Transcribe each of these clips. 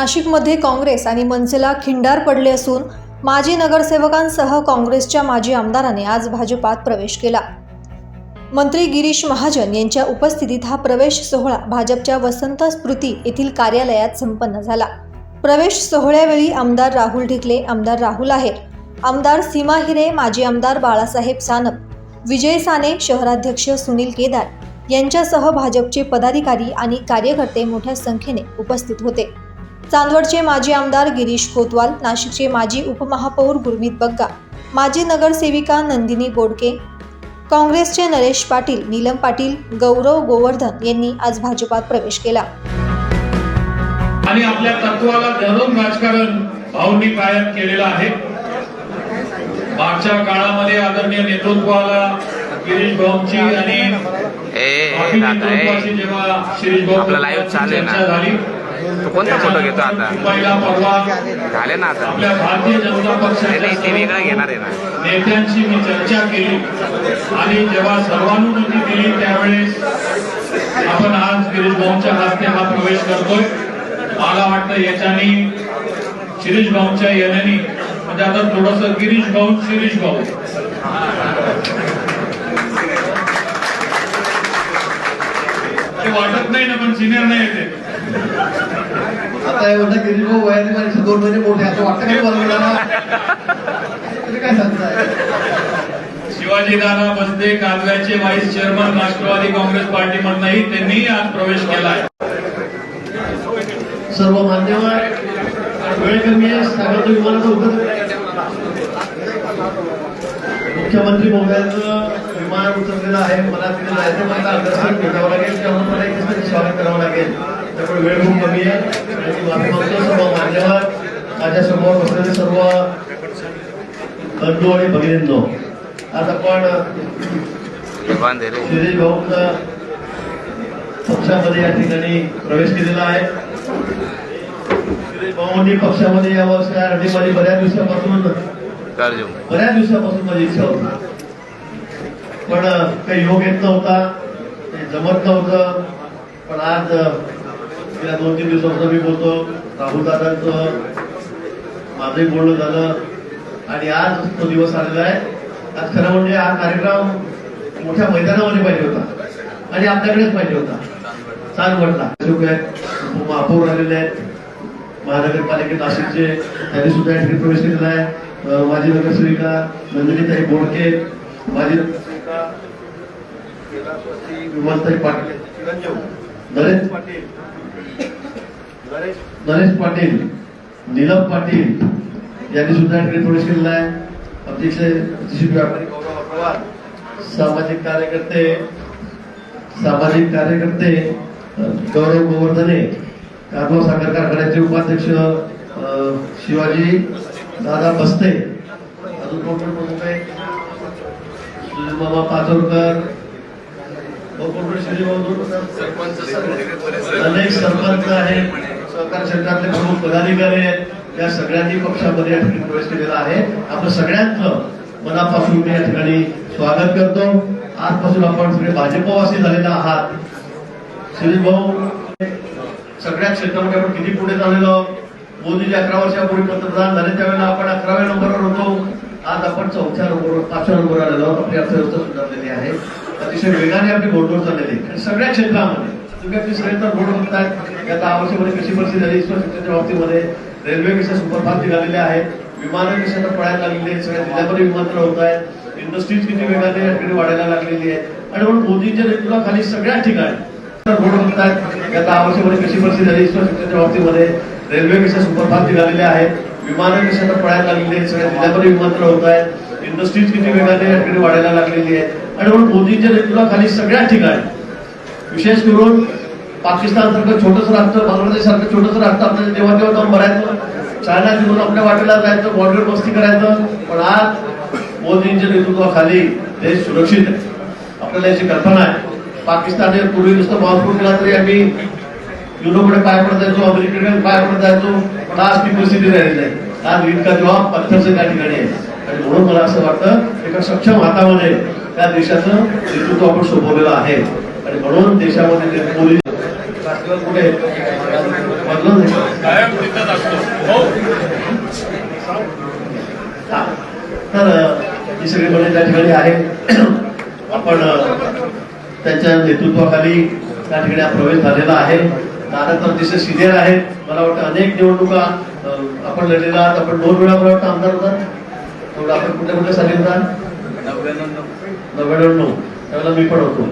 नाशिकमध्ये काँग्रेस आणि मनसेला खिंडार पडले असून माजी नगरसेवकांसह काँग्रेसच्या माजी आमदाराने आज भाजपात प्रवेश केला. मंत्री गिरीश महाजन यांच्या उपस्थितीत हा प्रवेश सोहळा भाजपच्या वसंत स्मृती येथील कार्यालयात संपन्न झाला. प्रवेश सोहळ्यावेळी आमदार राहुल ढिकले आमदार राहुल आहेर आमदार सीमा हिरे माजी आमदार बाळासाहेब सानप विजय साने शहराध्यक्ष सुनील केदार यांच्यासह भाजपचे पदाधिकारी आणि कार्यकर्ते मोठ्या संख्येने उपस्थित होते. चांदवडचे माजी आमदार गिरीश कोतवाल नाशिकचे माजी उपमहापौर गुरमीत बग्गा माजी नगरसेविका नंदिनी बोडके काँग्रेसचे नरेश पाटील नीलम पाटील गौरव गोवर्धन यांनी आज भाजपात प्रवेश केला. आणि आपल्या तत्वाला धरून राजकारण भाऊंनी कायम केलेलं आहे. मागच्या काळामध्ये आदरणीय नेतृत्वाला गिरीश भाऊंची आणि जेव्हा शिरीष भाऊ आपलं live चालू आहे ना. चर्चा झाली तू कोणता फोटो घेतो आता? झाले ना आता. भारतीय जनता नाही ते वेगळं घेणार आहे ना. नेत्यांशी मी चर्चा केली. आणि जेव्हा सर्वानुमती दिली त्यावेळेस आपण आज गिरीश भाऊंच्या हस्ते हा प्रवेश करतोय. मला वाटतं याच्याने शिरीष भाऊंच्या येण्याने म्हणजे आता थोडस गिरीश भाऊ शिरीष भाऊ. ते वाटत नाही ना पण सिनियर नाही येते. आता एवढं गिरीश भाऊ वयाने माझ्या दोन महिने मोठे असं वाटतं बनवणार तुम्ही काय सांगताय? शिवाजी दादा बसते कालव्याचे व्हाईस चेअरमन राष्ट्रवादी काँग्रेस पार्टीमधनंही त्यांनी आज प्रवेश केलाय. सर्व मान्यवर वेळ कमी आहे स्वागत विमानाचं उतर मुख्यमंत्री महोदयांचं विमान उतरलेलं आहे मला तिथे जायचं मला दर्शन भेटावं लागेल त्यामुळे मला एक स्वागत करावं लागेल. त्यामुळे वेळ खूप कमी आहे. आणि माफी मागतो सर्व मान्यवर माझ्यासमोर बसलेले सर्व बंधू आणि भगिनींनो आज आपण शिरीष भाऊंचा पक्षामध्ये या ठिकाणी प्रवेश केलेला आहे. शिरीष भाऊंनी पक्षामध्ये यावं यासाठी माझी बऱ्याच दिवसापासून बऱ्याच दिवसापासून माझी इच्छा होती. पण काही योग येत नव्हता जमत नव्हतं. पण आज गेल्या दोन तीन दिवसापासून मी बोलतो राहुल दादांचं माझंही बोलणं झालं. आणि आज तो दिवस आलेला आहे. आज खरं म्हणजे हा कार्यक्रम मोठ्या मैदानामध्ये पाहिजे होता. आणि आपल्याकडेच पाहिजे होता. छान म्हटला महापौर आलेले आहेत. महानगरपालिके नाशिकचे. त्यांनी सुद्धा या ठिकाणी प्रवेश केलेला आहे. माजी नगरसेविका नंदिनीताई बोडके माजी नगरसेविका विमलताई पाटील. नरेंद्र पाटील. नरेश? पाटील नीलम पाटील यांनी सुद्धा प्रवेश केलेला आहे. अतिशय अतिशय व्यापारी गौरव अग्रवाल सामाजिक कार्यकर्ते सामाजिक कार्यकर्ते गौरव गोवर्धने कारवा साखर कारखान्याचे उपाध्यक्ष शिवाजी दादा बस्ते अजून कोण कोण प्रमुख सुनील मामा पाचोरकर अनेक सरपंच आहेत सहकार क्षेत्रातले प्रमुख पदाधिकारी आहेत. या सगळ्यांनी पक्षामध्ये या ठिकाणी प्रवेश केलेला आहे. आपण सगळ्यांचं मनापासून या ठिकाणी स्वागत करतो. आजपासून आपण सगळे भाजपवासी झालेला आहात. श्री भाऊ सगळ्या क्षेत्रामध्ये आपण किती पुढे झालेलो मोदीजी अकरा वर्षापूर्वी पंतप्रधान झाले त्यावेळेला आपण अकराव्या नंबरवर होतो. आज आपण चौथ्या नंबरवर पाचव्या नंबरवर आलेलो आपली अर्थव्यवस्था सुधारलेली आहे. अतिशय वेगाने आपली घोडदौड चाललेली आहे सगळ्या क्षेत्रामध्ये तुम्ही आपली सगळे तर घोड बघतायत या दहा वर्षामध्ये कशी परिस्थिती झाली? ईश्वर शिक्षणाच्या बाबतीमध्ये रेल्वे कशा सुपरफास्ट निघालेले आहेत? विमानं कशा आता पळायला लागलेली आहेत? सगळ्या जिल्ह्यामध्ये विमानतळ होत आहेत. इंडस्ट्रीज किती वेगाने या वाढायला लागलेली आहे आणि म्हणून मोदींच्या नेतृत्वाखाली सगळ्या ठिकाणी रोड बघतायत या दहा वर्षामध्ये कशी परिस्थिती झाली? ईश्वर शिक्षणाच्या बाबतीमध्ये रेल्वे कशा सुपरफास्ट निघालेल्या आहेत? विमानं कशा पळायला लागलेली आहेत? सगळ्या जिल्ह्यामध्ये विमानतळ होत आहेत. इंडस्ट्रीज किती वेगाने वाढायला लागलेली आहे आणि म्हणून मोदींच्या नेतृत्वाखाली सगळ्या ठिकाणी विशेष करून पाकिस्तान सारखं छोटस राष्ट्र बांगलादेश सारखं छोटस राष्ट्र आपल्याला तेव्हा तेव्हा जाऊन भरायचं चायना तिकडून आपल्या वाटेला जायचं बॉर्डर बस्ती करायचं पण आज मोदींच्या नेतृत्वाखाली देश सुरक्षित आहे. आपल्याला याची कल्पना आहे. पाकिस्तान हे पूर्वी नुसतं बॉम्बस्फोट केला तरी आम्ही युरोपकडे पाय पडत जायचो अमेरिकेकडे पाय पडत जायचो पण आज ती परिस्थिती राहिली नाही. आज इतका जबाब पत्थरचं त्या ठिकाणी आहे. आणि म्हणून मला असं वाटतं एका सक्षम हातामध्ये त्या देशाचं नेतृत्व आपण सोपवलेलं आहे. आणि म्हणून देशामध्ये ते पोलीस कुठे बदलून तर ही सगळी मंडळी त्या ठिकाणी आहे. आपण त्यांच्या नेतृत्वाखाली त्या ठिकाणी प्रवेश झालेला आहे. दादा तर अतिशय सिनियर आहेत. मला वाटतं अनेक निवडणुका आपण लढलेला आहात. आपण दोन वेळा मला वाटतं आमदार होता तेवढं आपण कुठे कुठे सांगितलं. नव्याण्णव. त्यावेळेला मी पण होतो.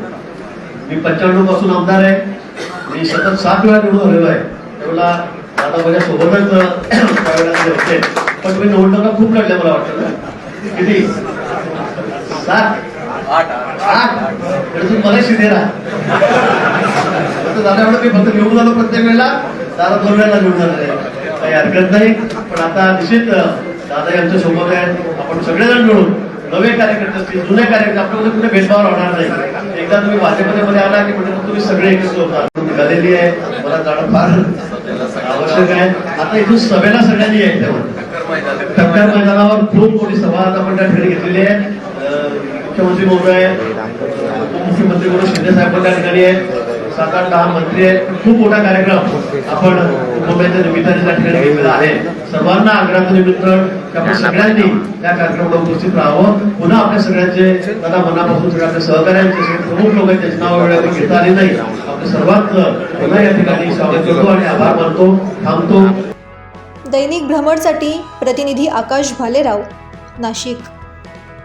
मी पंच्याण्णवपासून आमदार आहे. मी सतत सात वेळा निवडून आलेलो आहे. त्यावेळेला दादा माझ्या सोबतच त्यावेळेला ते होते. पण तुम्ही निवडणुका खूप लढल्या मला वाटतं. ना किती? सात? आठ. तुम्ही मला आहात आता दादा मी फक्त निवडून आलो प्रत्येक वेळेला. दादा दोन वेळेला निवडून आलेले आहे. काही हरकत नाही. पण आता निश्चित दादा यांच्या सोबत आहेत. आपण सगळेजण मिळून नवे कार्यकर्ते असतील जुने कार्यकर्ते आपल्यामध्ये कुठे भेदभाव राहणार नाही. एकदा तुम्ही भाजपमध्ये मध्ये आला की म्हणजे तुम्ही सगळे एकत्र होतात निघालेली आहे. मला जाणं फार आवश्यक आहे. आता इथून सभेला सगळ्यांनी यायचं टक्कर मैदानावर खूप मोठी सभा आता आपण त्या ठिकाणी घेतलेली आहे. मुख्यमंत्री महोदय उपमुख्यमंत्री म्हणून शिंदे साहेब पण त्या ठिकाणी आहेत. सात आठ दहा मंत्री आहेत. खूप मोठा कार्यक्रम आपण मुंबईच्या निमित्ताने त्या ठिकाणी घेतलेला आहे. सर्वांना आग्रहाचं निमित्रण. सगळ्यांनी त्या कार्यक्रमाला उपस्थित राहावं. पुन्हा आपल्या सगळ्यांचे मला मनापासून सगळ्या आपल्या सहकार्यांचे सगळे प्रमुख लोक आहेत त्याची नावं वेळा मी घेता आली नाही आपल्या सर्वांचं पुन्हा या ठिकाणी स्वागत करतो आणि आभार मानतो थांबतो. दैनिक भ्रमणसाठी प्रतिनिधी आकाश भालेराव नाशिक.